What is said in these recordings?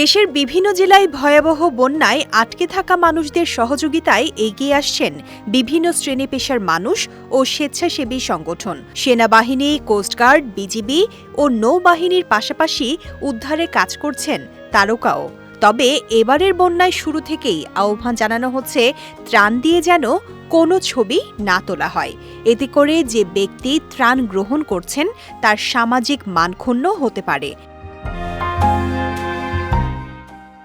দেশের বিভিন্ন জেলায় ভয়াবহ বন্যায় আটকে থাকা মানুষদের সহযোগিতায় এগিয়ে আসছেন বিভিন্ন শ্রেণি পেশার মানুষ ও স্বেচ্ছাসেবী সংগঠন। সেনাবাহিনী কোস্টগার্ড বিজিবি ও নৌবাহিনীর পাশাপাশি উদ্ধারে কাজ করছেন তারকাও। তবে এবারের বন্যায় শুরু থেকেই আহ্বান জানানো হচ্ছে, ত্রাণ দিয়ে যেন কোনো ছবি না তোলা হয়। এতে করে যে ব্যক্তি ত্রাণ গ্রহণ করছেন, তার সামাজিক মানক্ষুণ্ণ হতে পারে।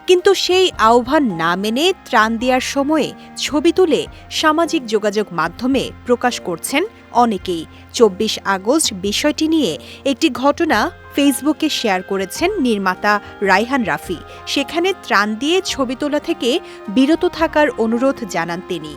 কিন্তু সেই আহ্বান না মেনে ত্রাণ দেওয়ার সময়ে ছবি তুলে সামাজিক যোগাযোগ মাধ্যমে প্রকাশ করছেন অনেকেই। চব্বিশ আগস্ট বিষয়টি নিয়ে একটি ঘটনা ফেসবুকে শেয়ার করেছেন নির্মাতা রাইহান রাফি। সেখানে ত্রাণ দিয়ে ছবি তোলা থেকে বিরত থাকার অনুরোধ জানান তিনি।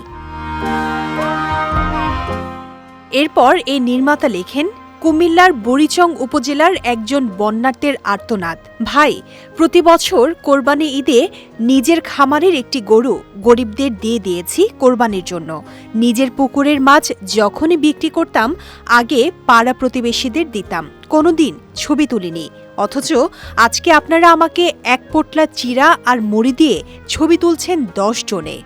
এরপর এই নির্মাতা লেখেন কুমিল্লার বুড়িচং উপজেলার একজন বন্যার্থের আর্তনাদ। ভাই, প্রতি বছর কোরবানি ঈদে নিজের খামারের একটি গরু গরিবদের দিয়ে দিয়েছি কোরবানির জন্য। নিজের পুকুরের মাছ যখনই বিক্রি করতাম, আগে পাড়া প্রতিবেশীদের দিতাম। কোনোদিন ছবি তুলিনি। অথচ আজকে আপনারা আমাকে এক পোটলা চিরা আর মুড়ি দিয়ে ছবি তুলছেন দশ জনে।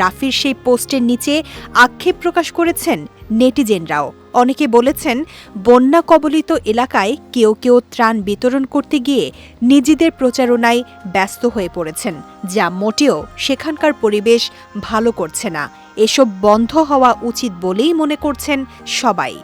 রাফির সেই পোস্টের নিচে আক্ষেপ প্রকাশ করেছেন নেটিজেনরাও। অনেকে বলেছেন, বন্যা কবলিত এলাকায় কেউ কেউ ত্রাণ বিতরণ করতে গিয়ে নিজেদের প্রচারণায় ব্যস্ত হয়ে পড়েছেন, যা মোটেও সেখানকার পরিবেশ ভালো করছে না। এসব বন্ধ হওয়া উচিত বলেই মনে করছেন সবাই।